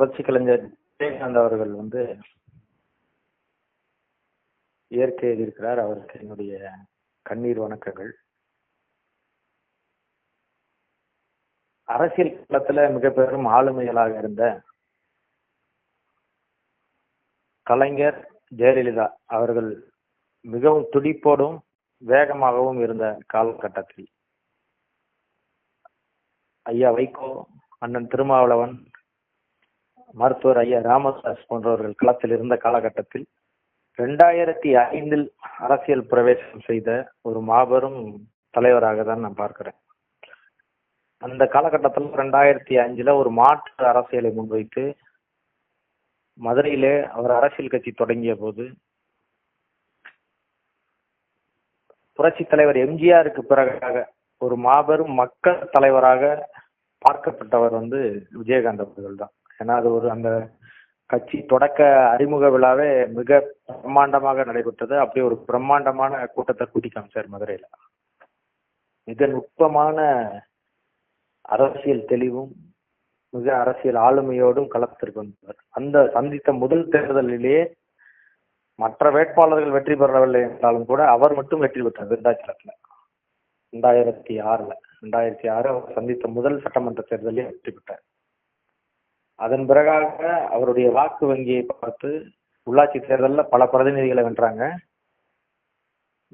புரட்சி கலைஞர் விஜயகாந்த் அவர்கள் வந்து இயற்கை எழுதியிருக்கிறார். அவருக்கு என்னுடைய கண்ணீர் வணக்கங்கள். அரசியல் களத்துல மிக பெரும் ஆளுமைகளாக இருந்த கலைஞர் ஜெயலலிதா அவர்கள் மிகவும் துடிப்போடும் வேகமாகவும் இருந்த காலகட்டத்தில். ஐயா வைகோ அண்ணன் திருமாவளவன் மருத்துவர் ஐயா ராமதாஸ் போன்றவர்கள் களத்தில் இருந்த காலகட்டத்தில் ரெண்டாயிரத்தி ஐந்தில் அரசியல் பிரவேசம் செய்த ஒரு மாபெரும் தலைவராக தான் நான் பார்க்கிறேன். அந்த காலகட்டத்தில் ரெண்டாயிரத்தி அஞ்சுல ஒரு மாற்று அரசியலை முன்வைத்து மதுரையிலே அவர் அரசியல் கட்சி தொடங்கிய போது புரட்சி தலைவர் எம்ஜிஆருக்கு பிறகாக ஒரு மாபெரும் மக்கள் தலைவராக பார்க்கப்பட்டவர் வந்து விஜயகாந்த் அவர்கள் தான் ஏன்னா அது ஒரு அந்த கட்சி தொடக்க அறிமுக விழாவே மிக பிரம்மாண்டமாக நடைபெற்றது. அப்படி ஒரு பிரம்மாண்டமான கூட்டத்தை கூட்டி காமிச்சார் மதுரையில. மிக நுட்பமான அரசியல் தெளிவும் மிக அரசியல் ஆளுமையோடும் களத்திற்கு வந்தவர் அந்த சந்தித்த முதல் தேர்தலிலேயே மற்ற வேட்பாளர்கள் வெற்றி பெறவில்லை என்றாலும் கூட அவர் மட்டும் வெற்றி பெற்றார் விருதாச்சலத்துல. ரெண்டாயிரத்தி ஆறுல. ரெண்டாயிரத்தி ஆறு அவர் சந்தித்த முதல் சட்டமன்ற தேர்தலில் வெற்றி பெற்றார். அதன் பிறகாக அவருடைய வாக்கு வங்கியை பார்த்து உள்ளாட்சி தேர்தலில் பல பிரதிநிதிகளை வென்றாங்க.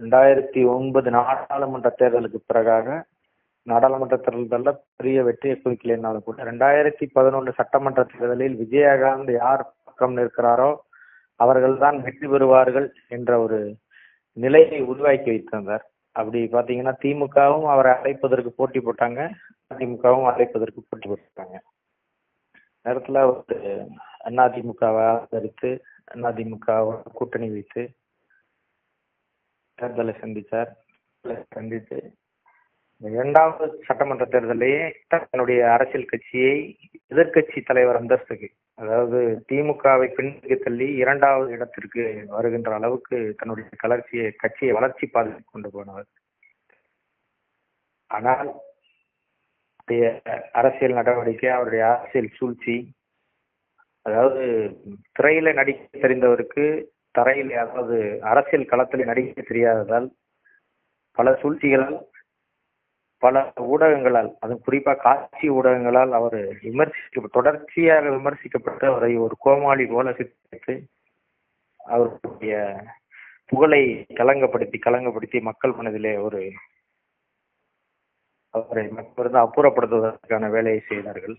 ரெண்டாயிரத்தி ஒன்பது நாடாளுமன்ற தேர்தலுக்கு பிறகாக நாடாளுமன்ற தேர்தலில் பெரிய வெற்றியை குவிக்கலைன்னாலும் கூட ரெண்டாயிரத்தி பதினொன்று சட்டமன்ற தேர்தலில் விஜயகாந்த் யார் பக்கம் நிற்கிறாரோ அவர்கள்தான் வெற்றி பெறுவார்கள் என்ற ஒரு நிலையை உருவாக்கி வைத்திருந்தார். அப்படி பார்த்தீங்கன்னா திமுகவும் அவரை அழைப்பதற்கு போட்டி போட்டாங்க அதிமுகவும் அழைப்பதற்கு போட்டி போட்டாங்க. நேரத்துல ஒரு அதிமுகவை ஆதரித்து அதிமுகவை கூட்டணி வைத்து தேர்தலை சந்தித்தார். சந்தித்து இரண்டாவது சட்டமன்ற தேர்தலையே தன்னுடைய அரசியல் கட்சியை எதிர்கட்சி தலைவர் அந்தஸ்துக்கு அதாவது திமுகவை பின்னுக்கு தள்ளி இரண்டாவது இடத்திற்கு வருகின்ற அளவுக்கு தன்னுடைய கலர்ச்சியை கட்சியை வளர்ச்சி பாதைக்கு கொண்டு போனவர். ஆனால் அவருடைய அரசியல் நடவடிக்கை அவருடைய அரசியல் சூழ்ச்சி. அதாவது திரையில நடிக்க தெரிந்தவருக்கு தரையில் அதாவது அரசியல் களத்தில் நடிக்க தெரியாததால் பல சூழ்ச்சிகளால் பல ஊடகங்களால் அதுவும் குறிப்பாக காட்சி ஊடகங்களால் அவர் விமர்சிக்க தொடர்ச்சியாக விமர்சிக்கப்பட்டு அவரை ஒரு கோமாளி போல சித்தரித்து அவருடைய புகழை கலங்கப்படுத்தி கலங்கப்படுத்தி மக்கள் மனதிலே ஒரு அவரை மக்களிருந்து அப்புறப்படுத்துவதற்கான வேலையை செய்தார்கள்.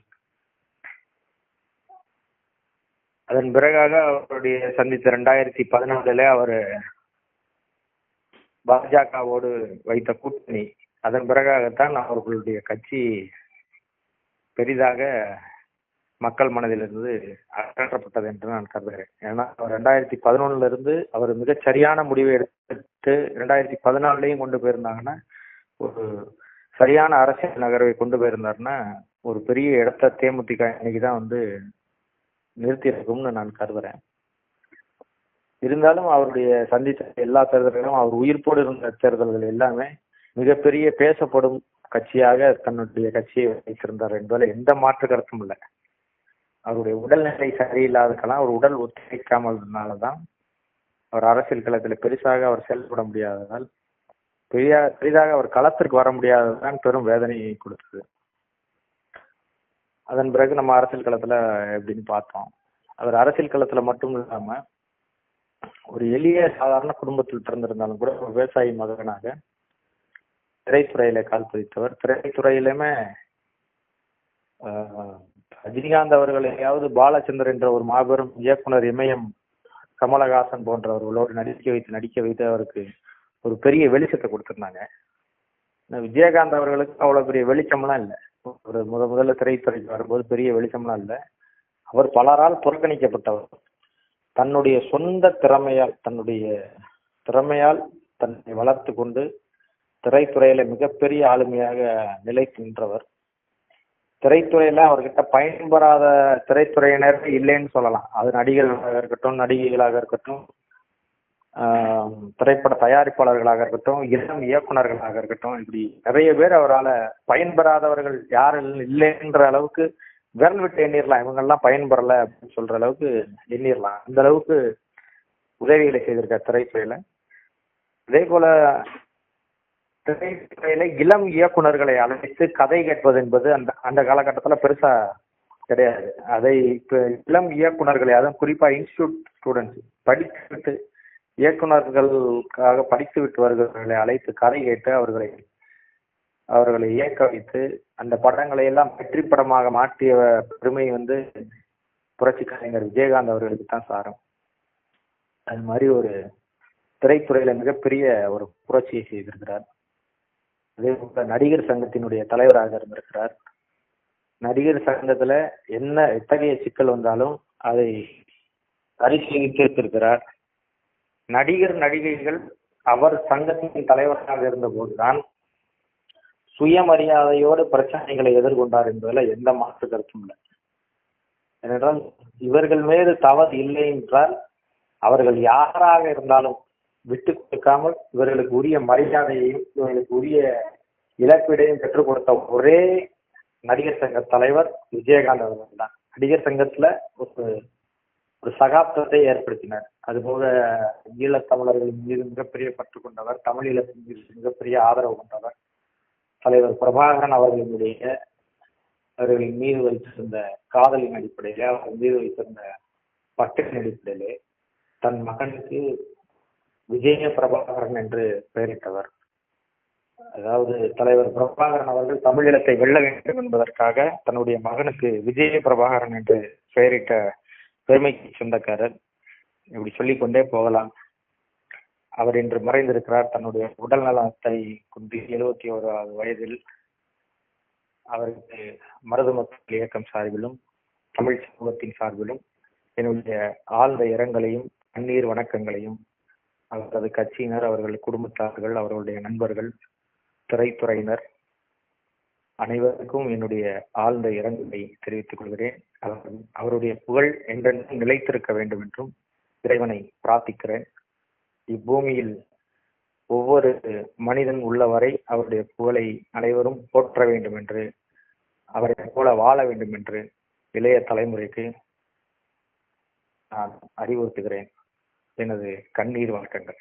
அதன் பிறகாக அவருடைய சந்தித்த ரெண்டாயிரத்தி பதினாலுல அவர் பாஜகவோடு வைத்த கூட்டணி. அதன் பிறகாகத்தான் அவர்களுடைய கட்சி பெரிதாக மக்கள் மனதிலிருந்து அகற்றப்பட்டது என்று நான் கருதுகிறேன். ஏன்னா அவர் ரெண்டாயிரத்தி பதினொன்னுல இருந்து அவர் மிகச் சரியான முடிவை எடுத்து ரெண்டாயிரத்தி பதினாலுலயும் கொண்டு போயிருந்தாங்கன்னா ஒரு சரியான அரசியல் நகர்வை கொண்டு போயிருந்தாருன்னா ஒரு பெரிய இடத்த தேமுதிக இன்னைக்கு தான் வந்து நிறுத்தி இருக்கும்னு நான் கருதுறேன். இருந்தாலும் அவருடைய சந்தித்த எல்லா தேர்தல்களும் அவர் உயிர்ப்போடு இருந்த தேர்தல்கள் எல்லாமே மிகப்பெரிய பேசப்படும் கட்சியாக தன்னுடைய கட்சியை வைத்திருந்தார் என்பதில் எந்த மாற்று கருத்தும் இல்லை. அவருடைய உடல்நிலை சரியில்லாதக்கெல்லாம் அவர் உடல் ஒத்துழைக்காமல்னாலதான் அவர் அரசியல் களத்தில் பெருசாக அவர் செயல்பட முடியாததால் பெரிய பெரிதாக அவர் களத்திற்கு வர முடியாததுதான் பெரும் வேதனையை கொடுத்தது. அதன் பிறகு நம்ம அரசியல் களத்துல எப்படின்னு பார்த்தோம். அவர் அரசியல் களத்துல மட்டும் இல்லாம ஒரு எளிய சாதாரண குடும்பத்தில் பிறந்திருந்தாலும் கூட ஒரு விவசாயி மகனாக திரைத்துறையில கால் பதித்தவர். திரைத்துறையிலுமே ரஜினிகாந்த் அவர்களையாவது பாலச்சந்தர் என்ற ஒரு மாபெரும் இயக்குனர் இமயம் கமலஹாசன் போன்றவர்களோடு நடிக்க வைத்து நடிக்க வைத்து அவருக்கு ஒரு பெரிய வெளிச்சத்தை கொடுத்துருந்தாங்க. விஜயகாந்த் அவர்களுக்கு அவ்வளவு பெரிய வெளிச்சம்லாம் இல்லை. ஒரு முத முதல்ல திரைத்துறைக்கு வரும்போது பெரிய வெளிச்சம்லாம் இல்லை. அவர் பலரால் புறக்கணிக்கப்பட்டவர். தன்னுடைய சொந்த திறமையால் தன்னுடைய திறமையால் தன்னை வளர்த்து கொண்டு திரைத்துறையில மிகப்பெரிய ஆளுமையாக நிலைத்து நின்றவர் திரைத்துறையில அவர்கிட்ட பயன்பெறாத திரைத்துறையினர் இல்லைன்னு சொல்லலாம். அது நடிகர்களாக இருக்கட்டும் நடிகைகளாக இருக்கட்டும் திரைப்பட தயாரிப்பாளர்களாக இருக்கட்டும் இளம் இயக்குநர்களாக இருக்கட்டும் இப்படி நிறைய பேர் அவரால் பயன்பெறாதவர்கள் யாரும் இல்லைன்ற அளவுக்கு விரல் விட்டு எண்ணிடலாம் இவங்கெல்லாம் பயன்பெறல அப்படின்னு சொல்ற அளவுக்கு எண்ணிடலாம் அந்த அளவுக்கு உதவிகளை செய்திருக்கார் திரைத்துறையில. அதே போல திரைத்துறையில இளம் இயக்குனர்களை அழைத்து கதை கேட்பது என்பது அந்த அந்த காலகட்டத்தில் பெருசா கிடையாது. அதை இப்போ இளம் இயக்குனர்களை அதுவும் குறிப்பா இன்ஸ்டியூட் ஸ்டூடெண்ட்ஸ் படித்துவிட்டு இயக்குனர்களுக்காக படித்து விட்டு வருகிறவர்களை அழைத்து கதை கேட்டு அவர்களை அவர்களை இயக்க வைத்து அந்த படங்களை எல்லாம் வெற்றி படமாக மாற்றிய பெருமை வந்து புரட்சி கலைஞர் விஜயகாந்த் அவர்களுக்கு தான் சாரும். அது மாதிரி ஒரு திரைத்துறையில மிகப்பெரிய ஒரு புரட்சியை செய்திருக்கிறார். அதே போல நடிகர் சங்கத்தினுடைய தலைவராக இருந்திருக்கிறார். நடிகர் சங்கத்துல என்ன எத்தகைய சிக்கல் வந்தாலும் அதை சரி தீர்த்திருக்கிறார் நடிகர் நடிகைகள் அவர் சங்கத்தின் தலைவராக இருந்தபோதுதான் சுயமரியாதையோடு பிரச்சனைகளை எதிர்கொண்டார் என்பதில் எந்த மாற்று கருத்தும் இல்லை. ஏனென்றால் இவர்கள் மீது தவறு இல்லை என்றால் அவர்கள் யாராக இருந்தாலும் விட்டு கொடுக்காமல் இவர்களுக்கு உரிய மரியாதையையும் இவர்களுக்கு உரிய இழப்பீடையும் பெற்றுக் கொடுத்த ஒரே நடிகர் சங்க தலைவர் விஜயகாந்த் அவர்கள் தான் நடிகர் சங்கத்துல ஒரு ஒரு சகாப்தத்தை ஏற்படுத்தினார். அதுபோக ஈழத்தமிழர்களின் மீது மிகப்பெரிய பற்று கொண்டவர் தமிழ் ஈழத்தின் மீது மிகப்பெரிய ஆதரவு கொண்டவர் தலைவர் பிரபாகரன் அவர்களினுடைய அவர்களின் மீது வைத்திருந்த காதலின் அடிப்படையிலே அவர்கள் மீது வைத்திருந்த பற்றின் அடிப்படையிலே தன் மகனுக்கு விஜய பிரபாகரன் என்று பெயரிட்டவர். அதாவது தலைவர் பிரபாகரன் அவர்கள் தமிழீழத்தை வெல்ல வேண்டும் என்பதற்காக தன்னுடைய மகனுக்கு விஜய பிரபாகரன் என்று பெயரிட்ட பெருமைக்கு சொந்தக்காரர். இப்படி சொல்லிக்கொண்டே போகலாம். அவர் இன்று மறைந்திருக்கிறார். தன்னுடைய உடல் நலத்தை கொண்டு எழுபத்தி ஓராவது வயதில் அவருக்கு மருது மக்கள் இயக்கம் சார்பிலும் தமிழ் சமூகத்தின் சார்பிலும் என்னுடைய ஆழ்ந்த இரங்கலையும் கண்ணீர் வணக்கங்களையும் அவரது கட்சியினர் அவர்கள் குடும்பத்தார்கள் அவர்களுடைய நண்பர்கள் திரைத்துறையினர் அனைவருக்கும் என்னுடைய ஆழ்ந்த இரங்கலை தெரிவித்துக் கொள்கிறேன். அவர் அவருடைய புகழ் என்றென்றும் நிலைத்திருக்க வேண்டும் என்றும் இறைவனை பிரார்த்திக்கிறேன். இப்பூமியில் ஒவ்வொரு மனிதன் உள்ளவரை அவருடைய புகழை அனைவரும் போற்ற வேண்டும் என்று அவரை போல வாழ வேண்டும் என்று இளைய தலைமுறைக்கு நான் அறிவுறுத்துகிறேன். எனது கண்ணீர் வணக்கங்கள்.